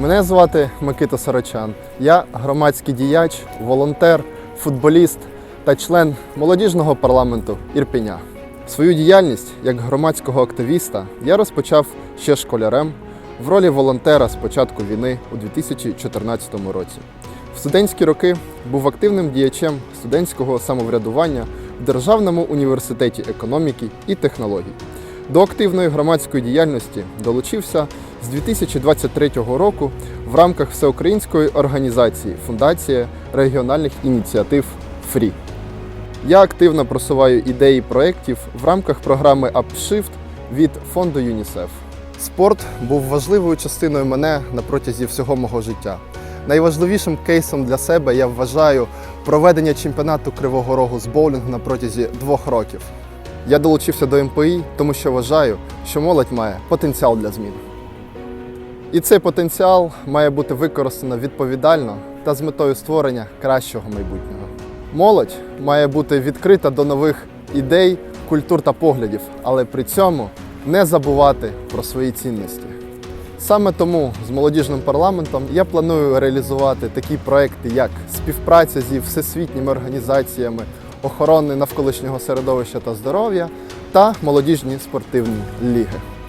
Мене звати Микита Сорочан. Я громадський діяч, волонтер, футболіст та член молодіжного парламенту Ірпеня. Свою діяльність як громадського активіста я розпочав ще школярем в ролі волонтера з початку війни у 2014 році. В студентські роки був активним діячем студентського самоврядування в Державному університеті економіки і технологій. До активної громадської діяльності долучився з 2023 року в рамках всеукраїнської організації Фундація регіональних ініціатив ФРІ. Я активно просуваю ідеї проєктів в рамках програми UpShift від фонду ЮНІСЕФ. Спорт був важливою частиною мене на протязі всього мого життя. Найважливішим кейсом для себе я вважаю проведення чемпіонату Кривого Рогу з боулінгу на протязі двох років. Я долучився до МПІ, тому що вважаю, що молодь має потенціал для змін. І цей потенціал має бути використано відповідально та з метою створення кращого майбутнього. Молодь має бути відкрита до нових ідей, культур та поглядів, але при цьому не забувати про свої цінності. Саме тому з молодіжним парламентом я планую реалізувати такі проекти, як співпраця зі всесвітніми організаціями охорони навколишнього середовища та здоров'я та молодіжні спортивні ліги.